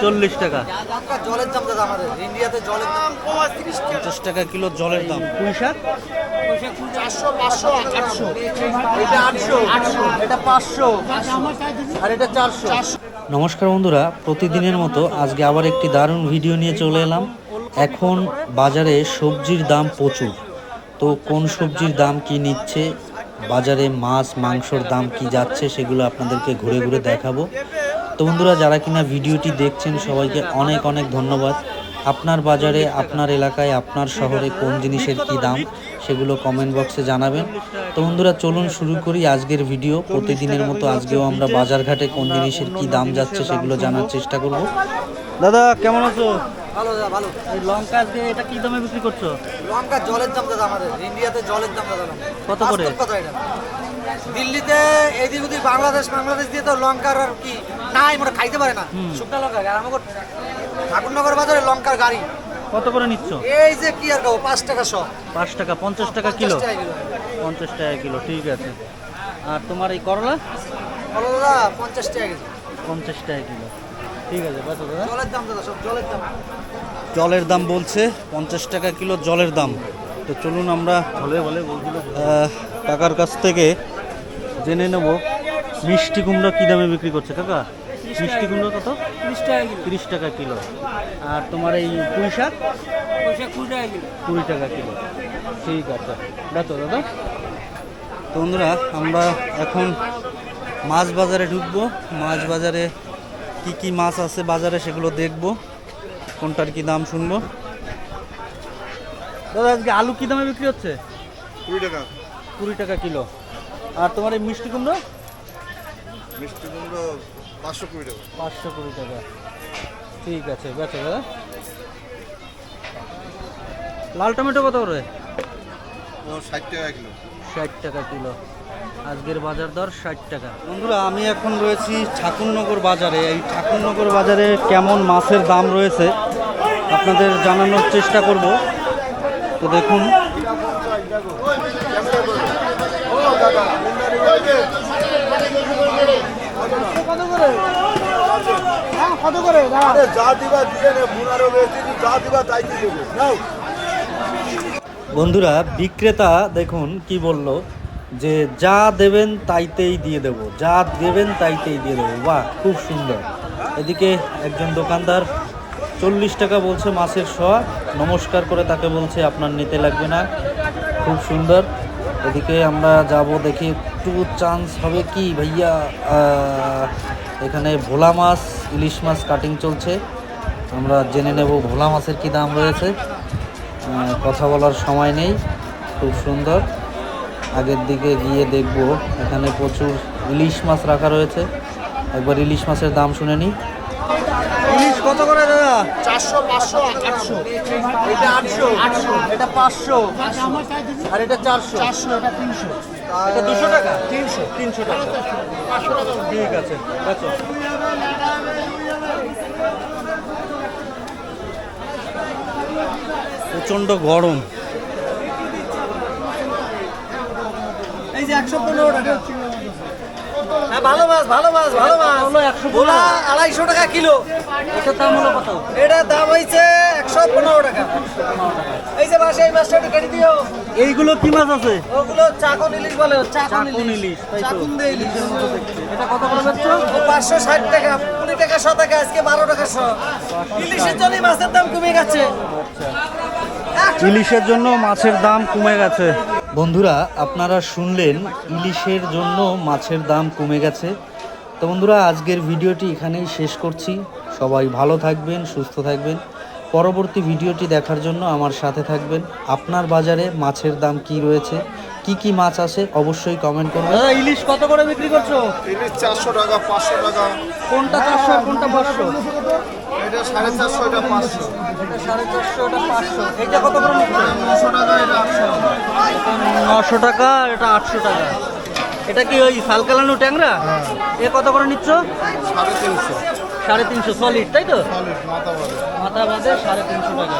চল্লিশ টাকা। জলের দাম দাদা আমাদের। ইন্ডিয়াতে জলের দাম পঞ্চাশ টাকা কিলো জলের দাম। পুঁই শাক? নমস্কার বন্ধুরা প্রতিদিনের মতো আজকে আবার একটি দারুণ ভিডিও নিয়ে চলে এলাম। এখন বাজারে সবজির দাম প্রচুর। তো কোন সবজির দাম কি নিচ্ছে? বাজারে মাছ মাংসর দাম কি যাচ্ছে? সেগুলো আপনাদেরকে ঘুরে ঘুরে দেখাবো। তো বন্ধুরা যারা কিনা ভিডিওটি দেখছেন সবাইকে অনেক অনেক ধন্যবাদ। আপনার বাজারে আপনার এলাকায় আপনার শহরে কোন জিনিসের কি দাম সেগুলো কমেন্ট বক্সে জানাবেন। তো বন্ধুরা চলুন শুরু করি আজকের ভিডিও। প্রতিদিনের মতো আজকেও আমরা বাজারঘাটে কোন জিনিসের কি দাম যাচ্ছে সেগুলো জানার চেষ্টা করব। দাদা কেমন আছো? ভালো ভালো। লঙ্কা আজকে এটা কি দামে বিক্রি করছ? লঙ্কা জলের দাম দাদা আমাদের। ইন্ডিয়াতে জলের দাম দাদা। কত করে? দিল্লিতে এদিক ওদিক বাংলাদেশ বাংলাদেশ দিয়ে তো লঙ্কার আর কি নাই মোটা খাইতে পারে না। শুকনা লঙ্কা আর আমাকে ঠাকুরনগর বাজারে লঙ্কার গাড়ি। কত করে নিচ্ছ? এই যে কি আর খাব পাঁচ টাকা শ। পাঁচ টাকা পঞ্চাশ টাকা কিলো? পঞ্চাশ টাকা কিলো কিলো ঠিক আছে। আর তোমার এই করলা? করলা পঞ্চাশ টাকা কেজি। পঞ্চাশ টাকা কিলো। ঠিক আছে বাতো দাদা। জলের দাম দাদা সব জলের দাম। জলের দাম বলছে পঞ্চাশ টাকা কিলো জলের দাম। তো চলুন আমরা বলে বলে কাকার কাছ থেকে জেনে নেব মিষ্টি কুমড়া কী দামে বিক্রি করছে কাকা? মিষ্টি কুমড়ো কত? তিরিশ টাকা কিলো। তিরিশ টাকা কিলো। আর তোমার এই পুঁই শাক? কুড়ি টাকা কিলো। কুড়ি টাকা কিলো। ঠিক আছে। দেখো দাদা। তোমরা আমরা এখন মাছ বাজারে ঢুকবো। মাছ বাজারে কি কি মাছ আছে বাজারে সেগুলো দেখব। কোনটার কি দাম শুনব। দাদা আজকে আলু কি দামে বিক্রি হচ্ছে? কুড়ি টাকা। কুড়ি টাকা কিলো। আর তোমার এই মিষ্টি কুমড়ো? মিষ্টি কুমড়ো পাঁচশো কুড়ি টাকা। পাঁচশো কুড়ি টাকা। ঠিক আছে বেচো দাদা। লাল টমেটো কত করে? ষাট টাকা কিলো। ষাট টাকা কিলো। আজকের বাজার দর ষাট টাকা। বন্ধুরা আমি এখন রয়েছি ঠাকুরনগর বাজারে। এই ঠাকুরনগর বাজারে কেমন মাছের দাম রয়েছে আপনাদের জানানোর চেষ্টা করব। তো দেখুন। বন্ধুরা, বিক্রেতা দেখুন কি বলল, যে যা দেবেন তাইতেই দিয়ে দেব, যা দেবেন তাইতেই দিয়ে দেবো। বাহ, খুব সুন্দর। এদিকে একজন দোকানদার চল্লিশ টাকা বলছে মাছের শোয়া, নমস্কার করে তাকে বলছে, আপনার নিতে লাগবে না। খুব সুন্দর। এদিকে আমরা যাব দেখি একটু চান্স হবে কি ভাইয়া এখানে ভোলা মাছ, ইলিশ মাছ কাটিং চলছে। আমরা জেনে নেব ভোলা মাছের কি দাম রয়েছে। কথা বলার সময় নেই, খুব সুন্দর। আগের দিকে গিয়ে দেখব, এখানে প্রচুর ইলিশ মাছ রাখা রয়েছে। একবার ইলিশ মাছের দাম শুনে নিই। ইলিশ কত করে দাদা? চারশো পাঁচশো আটশো। এটা আটশো। আটশো। এটা পাঁচশো। আর এটা চারশো। চারশো এটা তিনশো। এটা দুশো টাকা? তিনশো তিনশো টাকা। ঠিক আছে দেখো। প্রচণ্ড গরম। এই যে একশো পনেরো টাকা। ভালো মাছ ভালো মাছ ভালো মাছ। হলো 115 ভোলা আড়াইশো টাকা কিলো। এটার দাম হলো কত? এটার দাম হয়েছে একশো পনেরো টাকা। এই যে মাছ এই মাছটা কেটে দিও। এইগুলো কি মাছ আছে? ওগুলো চাকন ইলিশ বলে চাকন ইলিশ ইলিশ তাই তো। চাকুন দিয়ে ইলিশ এটা কত করে বেচছো পাঁচশো ষাট টাকা কুড়ি টাকা শ টাকা আজকে বারো টাকা শ। ইলিশের জন্য মাছের দাম কমে গেছে। ইলিশের জন্য মাছের দাম কমে গেছে। বন্ধুরা, আপনারা শুনলেন ইলিশের জন্য মাছের দাম কমে গেছে। তো বন্ধুরা, আজকের ভিডিওটি এখানেই শেষ করছি। সবাই ভালো থাকবেন, সুস্থ থাকবেন। পরবর্তী ভিডিওটি দেখার জন্য আমার সাথে থাকবেন। আপনার বাজারে মাছের দাম কি রয়েছে? কি কি মাছ আছে অবশ্যই কমেন্ট করবেন। দাদা ইলিশ কত করে বিক্রি করছ? ইলিশ চারশো টাকা পাঁচশো টাকা। কোনটা চারশো আর কোনটা পাঁচশো? এটা সাড়ে চারশো এটা পাঁচশো। সাড়ে চারশো এটা পাঁচশো। এটা কত করে নিচ্ছে? নশো টাকা এটা আটশো নশো টাকা এটা আটশো টাকা। এটা কি ওই ফালকালানো ট্যাংরা? এ কত করে নিচ্ছ? সাড়ে তিনশো। সাড়ে তিনশো সলিড তাই তো? সলিড মাথা বাড়ে মাথা বাদে সাড়ে তিনশো টাকা।